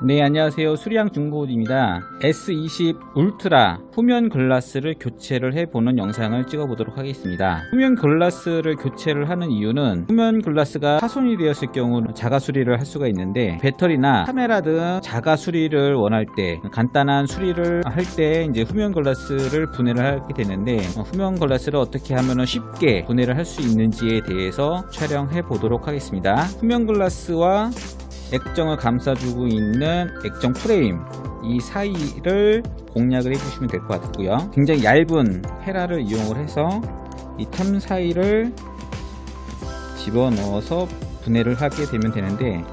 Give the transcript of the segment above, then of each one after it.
네 안녕하세요. 수리양 중고입니다. S20 울트라 후면 글라스를 교체를 해보는 영상을 찍어보도록 하겠습니다. 후면 글라스를 교체를 하는 이유는 후면 글라스가 파손이 되었을 경우 자가 수리를 할 수가 있는데 배터리나 카메라 등 자가 수리를 원할 때 간단한 수리를 할 때 이제 후면 글라스를 분해를 하게 되는데 어, 후면 글라스를 어떻게 하면 쉽게 분해를 할 수 있는지에 대해서 촬영해 보도록 하겠습니다. 후면 글라스와 액정을 감싸주고 있는 액정 프레임 이 사이를 공략을 해주시면 될 것 같고요. 굉장히 얇은 헤라를 이용을 해서 이텀 사이를 집어넣어서 분해를 하게 되면 되는데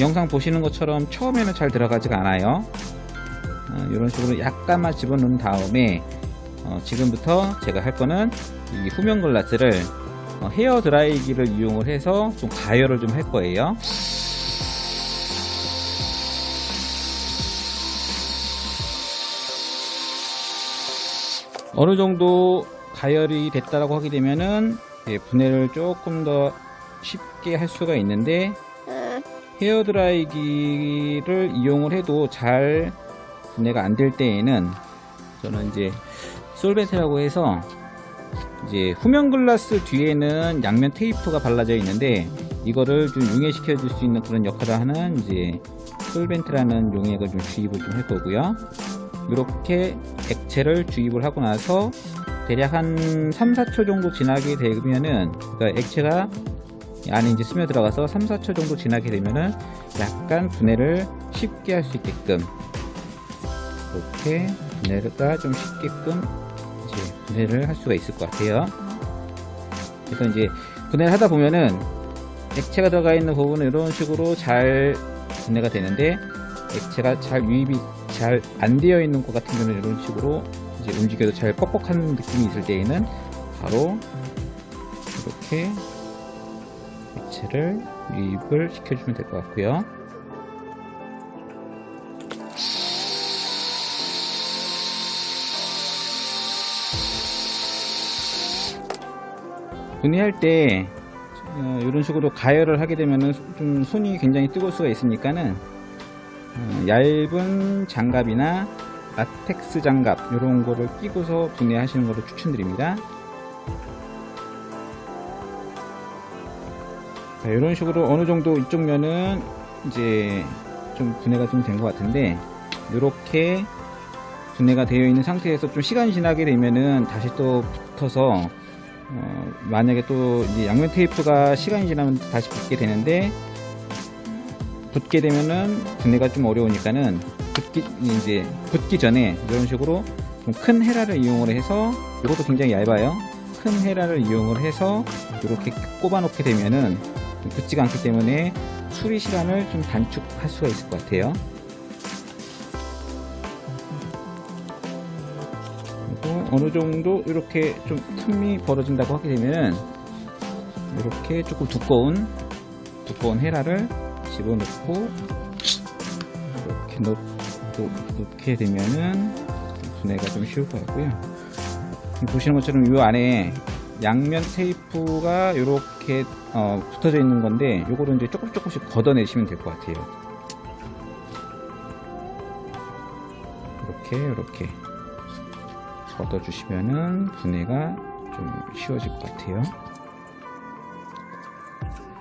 영상 보시는 것처럼 처음에는 잘 들어가지가 않아요. 어, 이런 식으로 약간만 집어넣은 다음에 어, 지금부터 제가 할 거는 이 후면 글라스를 어, 헤어 드라이기를 이용을 해서 좀 가열을 좀 할 거예요. 어느 정도 가열이 됐다라고 하게 되면은 예, 분해를 조금 더 쉽게 할 수가 있는데 헤어 드라이기를 이용을 해도 잘 분해가 안 될 때에는 저는 이제 솔벤트라고 해서 이제 후면 글라스 뒤에는 양면 테이프가 발라져 있는데 이거를 좀 용해시켜 줄 수 있는 그런 역할을 하는 이제 솔벤트라는 용액을 좀 주입을 좀 할 거고요. 이렇게 액체를 주입을 하고 나서 대략 한 3, 4초 정도 지나게 되면은 그러니까 액체가 안에 이제 스며 들어가서 3, 4초 정도 지나게 되면은 약간 분해를 쉽게 할 수 있게끔 이렇게 분해가 좀 쉽게끔 이제 분해를 할 수가 있을 것 같아요. 그래서 이제 분해를 하다 보면은 액체가 들어가 있는 부분은 이런 식으로 잘 분해가 되는데 액체가 잘 유입이 잘 안 되어 있는 것 같은 경우는 이런 식으로 이제 움직여도 잘 뻑뻑한 느낌이 있을 때에는 바로 이렇게 액체를 유입을 시켜주면 될 것 같고요. 분해할 때 어, 이런 식으로 가열을 하게 되면은 좀 손이 굉장히 뜨거울 수가 있으니까는 어, 얇은 장갑이나 라텍스 장갑 이런 거를 끼고서 분해하시는 것을 추천드립니다. 자, 이런 식으로 어느 정도 이쪽 면은 이제 좀 분해가 좀 된 것 같은데 이렇게 분해가 되어 있는 상태에서 좀 시간이 지나게 되면은 다시 또 붙어서 어, 만약에 또 양면 테이프가 시간이 지나면 다시 붙게 되는데 붙게 되면은 분해가 좀 어려우니까는 붙기 이제 붙기 전에 이런 식으로 좀큰 헤라를 이용을 해서 이것도 굉장히 얇아요. 큰 헤라를 이용을 해서 이렇게 꼽아 놓게 되면은 붙지가 않기 때문에 수리 시간을 좀 단축할 수가 있을 것 같아요. 어느 정도 이렇게 좀 틈이 벌어진다고 하게 되면은 이렇게 조금 두꺼운 두꺼운 헤라를 집어넣고 이렇게 놓, 놓, 놓 게 되면은 분해가 좀 쉬울 것 같고요. 보시는 것처럼 이 안에 양면 테이프가 이렇게 어, 붙어져 있는 건데 요거를 이제 조금 조금씩 걷어내시면 될 것 같아요. 이렇게 이렇게 걷어주시면은 분해가 좀 쉬워질 것 같아요.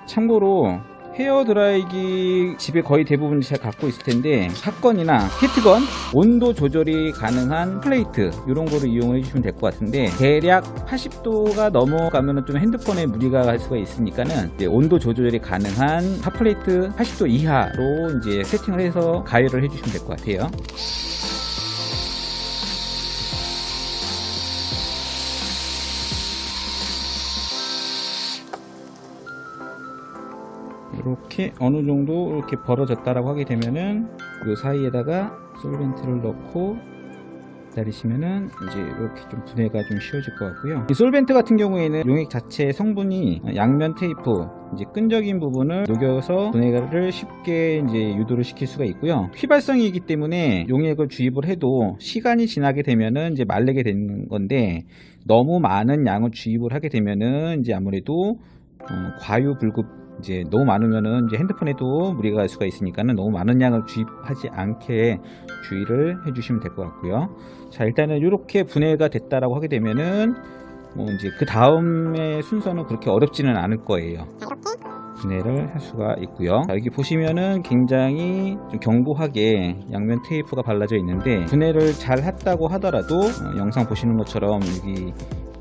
참고로 헤어 드라이기 집에 거의 대부분 잘 갖고 있을 텐데 샷건이나 히트건 온도 조절이 가능한 플레이트 이런 거를 이용해 주시면 될 것 같은데 대략 80도가 넘어가면 좀 핸드폰에 무리가 갈 수가 있으니까는 온도 조절이 가능한 핫플레이트 80도 이하로 이제 세팅을 해서 가열을 해주시면 될 것 같아요. 이렇게 어느 정도 이렇게 벌어졌다라고 하게 되면은 그 사이에다가 솔벤트를 넣고 기다리시면은 이제 이렇게 좀 분해가 좀 쉬워질 것 같고요. 이 솔벤트 같은 경우에는 용액 자체의 성분이 양면 테이프 이제 끈적인 부분을 녹여서 분해를 쉽게 이제 유도를 시킬 수가 있고요. 휘발성이기 때문에 용액을 주입을 해도 시간이 지나게 되면은 이제 말리게 되는 건데 너무 많은 양을 주입을 하게 되면은 이제 아무래도 어, 과유불급 이제 너무 많으면은 이제 핸드폰에도 무리가 갈 수가 있으니까는 너무 많은 양을 주입하지 않게 주의를 해주시면 될 것 같고요. 자 일단은 이렇게 분해가 됐다라고 하게 되면은 뭐 이제 그 다음의 순서는 그렇게 어렵지는 않을 거예요. 분해를 할 수가 있고요. 자, 여기 보시면은 굉장히 좀 견고하게 양면 테이프가 발라져 있는데 분해를 잘 했다고 하더라도 어, 영상 보시는 것처럼 여기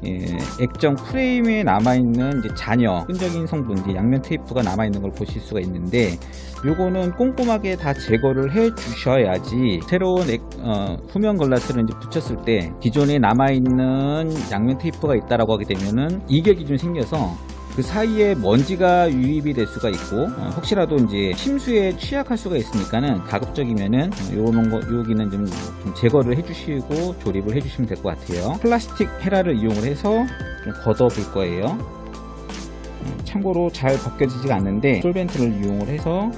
예, 액정 프레임에 남아있는 이제 잔여, 끈적인 성분, 이제 양면 테이프가 남아있는 걸 보실 수가 있는데 요거는 꼼꼼하게 다 제거를 해 주셔야지 새로운 액- 어, 후면 글라스를 이제 붙였을 때 기존에 남아있는 양면 테이프가 있다라고 하게 되면은 이격이 좀 생겨서 그 사이에 먼지가 유입이 될 수가 있고 어, 혹시라도 이제 침수에 취약할 수가 있으니까는 가급적이면은 어, 요런 거 여기는 좀, 좀 제거를 해주시고 조립을 해주시면 될 것 같아요. 플라스틱 헤라를 이용을 해서 좀 걷어볼 거예요. 음, 참고로 잘 벗겨지지가 않는데 솔벤트를 이용을 해서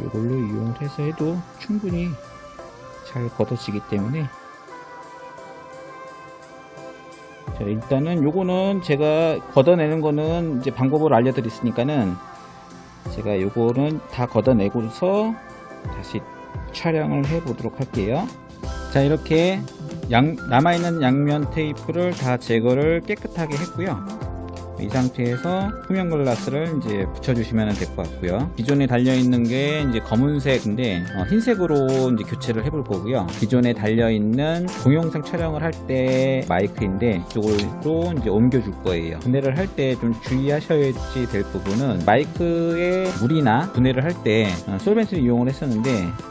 이걸로 이용을 해서 해도 충분히 잘 걷어지기 때문에. 자 일단은 요거는 제가 걷어내는 거는 이제 방법을 알려드렸으니까는 제가 요거는 다 걷어내고서 다시 촬영을 해 보도록 할게요. 자 이렇게 양, 남아있는 양면 테이프를 다 제거를 깨끗하게 했고요 이 상태에서 투명 글라스를 이제 붙여주시면 될 것 같고요. 기존에 달려 있는 게 이제 검은색인데 어, 흰색으로 이제 교체를 해볼 거고요. 기존에 달려 있는 동영상 촬영을 할 때 마이크인데 이쪽으로 이제 옮겨줄 거예요. 분해를 할 때 좀 주의하셔야지 될 부분은 마이크에 물이나 분해를 할때 어, 솔벤트를 이용을 했었는데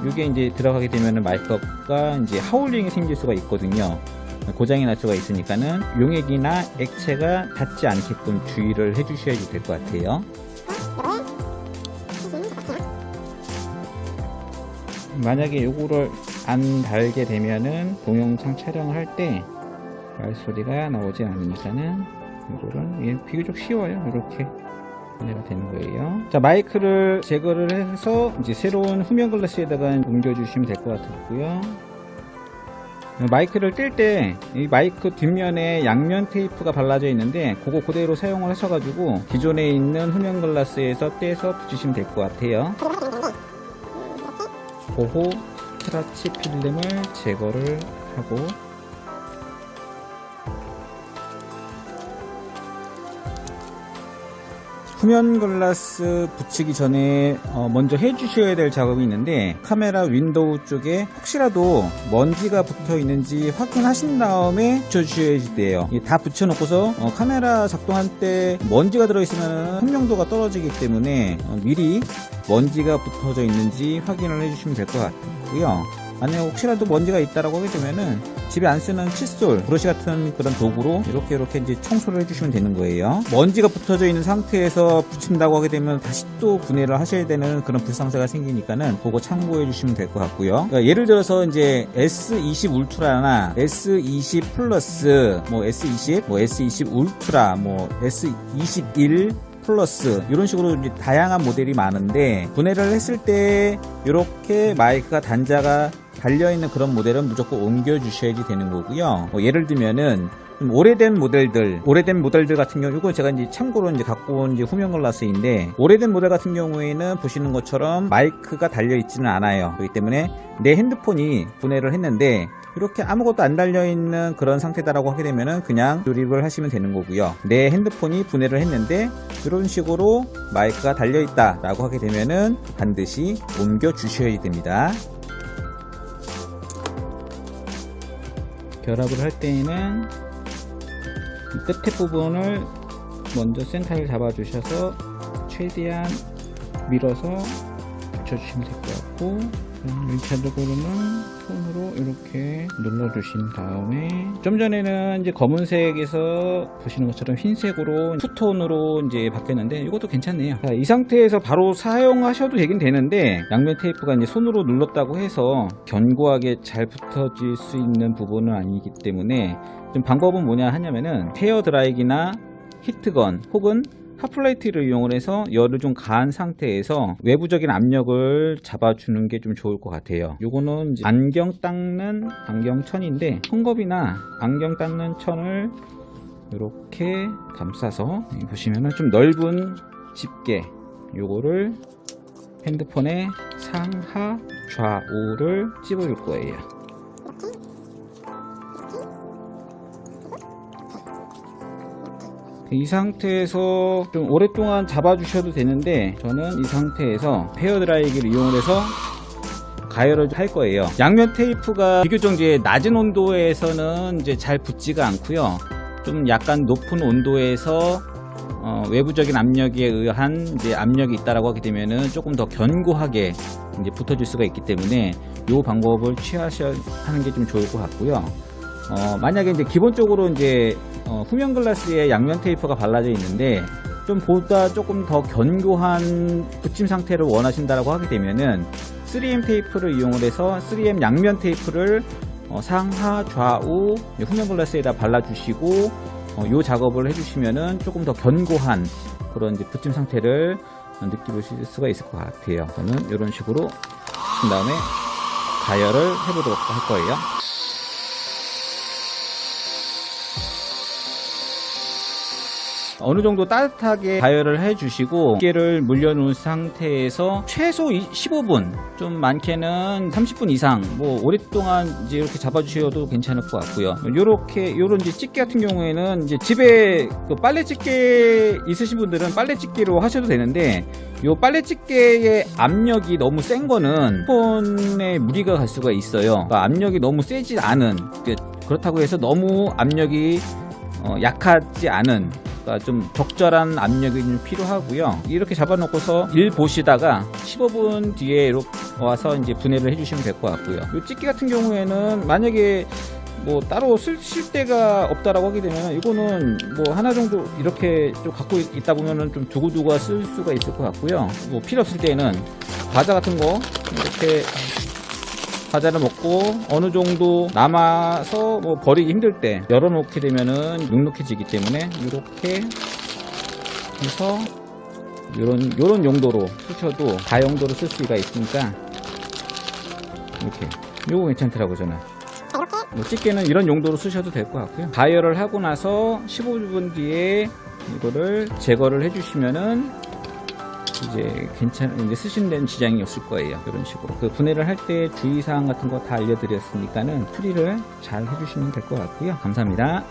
이게 이제 들어가게 되면 마이크가 이제 하울링이 생길 수가 있거든요. 고장이 날 수가 있으니까는 용액이나 액체가 닿지 않게끔 주의를 해주셔야 될것 같아요. 만약에 요거를 안 달게 되면은 동영상 촬영을 할 때 말소리가 나오지 않으니까는 요거는 예, 비교적 쉬워요. 이렇게 분해가 되는 거예요. 자 마이크를 제거를 해서 이제 새로운 후면 글라스에다가 옮겨주시면 될 것 같고요. 마이크를 뜰 때 이 마이크 뒷면에 양면 테이프가 발라져 있는데 그거 그대로 사용을 하셔가지고 기존에 있는 후면 글라스에서 떼서 붙이시면 될 것 같아요. 보호 스크라치 필름을 제거를 하고 후면 글라스 붙이기 전에 어, 먼저 해주셔야 될 작업이 있는데 카메라 윈도우 쪽에 혹시라도 먼지가 붙어 있는지 확인하신 다음에 붙여주셔야 돼요. 다 붙여놓고서 어, 카메라 작동할 때 먼지가 들어있으면 선명도가 떨어지기 때문에 어, 미리 먼지가 붙어져 있는지 확인을 해주시면 될 것 같고요. 만약에 혹시라도 먼지가 있다라고 하게 되면은 집에 안 쓰는 칫솔, 브러쉬 같은 그런 도구로 이렇게 이렇게 이제 청소를 해주시면 되는 거예요. 먼지가 붙어져 있는 상태에서 붙인다고 하게 되면 다시 또 분해를 하셔야 되는 그런 불상사가 생기니까는 그거 참고해 주시면 될 것 같고요. 그러니까 예를 들어서 이제 S20 울트라나 S20 플러스, 뭐 S20, 뭐 S20 울트라, 뭐 S21 플러스 이런 식으로 다양한 모델이 많은데 분해를 했을 때 이렇게 마이크가 단자가 달려있는 그런 모델은 무조건 옮겨 주셔야지 되는 거고요 뭐 예를 들면은 좀 오래된 모델들, 오래된 모델들 같은 경우, 이거 제가 이제 참고로 이제 갖고 온 이제 후면 글라스인데, 오래된 모델 같은 경우에는 보시는 것처럼 마이크가 달려있지는 않아요. 그렇기 때문에 내 핸드폰이 분해를 했는데, 이렇게 아무것도 안 달려있는 그런 상태다라고 하게 되면은 그냥 조립을 하시면 되는 거고요. 내 핸드폰이 분해를 했는데, 이런 식으로 마이크가 달려있다 라고 하게 되면은 반드시 옮겨 주셔야 됩니다. 결합을 할 때에는 이 끝에 부분을 먼저 센터를 잡아 주셔서 최대한 밀어서 붙여주시면 될 것 같고 1차적으로는 손으로 이렇게 눌러주신 다음에 좀 전에는 이제 검은색에서 보시는 것처럼 흰색으로 투톤으로 이제 바뀌었는데 이것도 괜찮네요. 자, 이 상태에서 바로 사용하셔도 되긴 되는데 양면 테이프가 이제 손으로 눌렀다고 해서 견고하게 잘 붙어질 수 있는 부분은 아니기 때문에 좀 방법은 뭐냐 하냐면은 헤어 드라이기나 히트건 혹은 핫플레이트를 이용을 해서 열을 좀 가한 상태에서 외부적인 압력을 잡아주는 게 좀 좋을 것 같아요. 이제 안경 닦는 안경천인데 헝겊이나 안경 닦는 천을 이렇게 감싸서 보시면은 좀 넓은 집게 요거를 핸드폰의 상하 좌우를 찝어줄 거예요. 이 상태에서 좀 오랫동안 잡아주셔도 되는데 저는 이 상태에서 헤어드라이기를 이용을 해서 가열을 할 거예요. 양면 테이프가 비교적 이제 낮은 온도에서는 이제 잘 붙지가 않고요. 좀 약간 높은 온도에서 어, 외부적인 압력에 의한 이제 압력이 있다라고 하게 되면은 조금 더 견고하게 이제 붙어질 수가 있기 때문에 이 방법을 취하셔 하는 게 좀 좋을 것 같고요. 어, 만약에 이제 기본적으로 이제 어, 후면 글라스에 양면 테이프가 발라져 있는데 좀 보다 조금 더 견고한 붙임 상태를 원하신다라고 하게 되면은 3M 테이프를 이용을 해서 3M 양면 테이프를 어, 상하 좌우 이 후면 글라스에다 발라주시고 어, 이 작업을 해주시면은 조금 더 견고한 그런 이제 붙임 상태를 느껴보실 수가 있을 것 같아요. 저는 이런 식으로 한 다음에 가열을 해보도록 할 거예요. 어느 정도 따뜻하게 가열을 해주시고 기계를 물려놓은 상태에서 최소 15분 좀 많게는 30분 이상 뭐 오랫동안 이제 이렇게 잡아주셔도 괜찮을 것 같고요. 요렇게 요런 이제 집게 같은 경우에는 이제 집에 그 빨래 집게 있으신 분들은 빨래 집게로 하셔도 되는데 요 빨래 집게의 압력이 너무 센 거는 폰에 무리가 갈 수가 있어요. 그러니까 압력이 너무 세지 않은 그- 그렇다고 해서 너무 압력이 어, 약하지 않은 그러니까 좀 적절한 압력이 좀 필요하고요. 이렇게 잡아놓고서 일 보시다가 15분 뒤에 이렇게 와서 이제 분해를 해주시면 될 것 같고요. 이 집게 같은 경우에는 만약에 뭐 따로 쓸, 쓸 데가 없다라고 하게 되면 이거는 뭐 하나 정도 이렇게 좀 갖고 있- 있다 보면은 좀 두고두고 쓸 수가 있을 것 같고요. 뭐 필요 없을 때는 과자 같은 거 이렇게 과자를 먹고 어느 정도 남아서 뭐 버리기 힘들 때 열어놓게 되면은 눅눅해지기 때문에 이렇게 해서 이런 이런 용도로 쓰셔도 다용도로 쓸 수가 있으니까 이렇게. 요거 괜찮더라고 저는. 뭐 집게는 이런 용도로 쓰셔도 될 것 같고요. 가열을 하고 나서 15분 뒤에 이거를 제거를 해주시면은 이제 괜찮 이제 쓰시는 데는 지장이 없을 거예요. 이런 식으로 그 분해를 할 때 주의사항 같은 거 다 알려드렸으니까는 추리를 잘 해주시면 될 것 같고요. 감사합니다.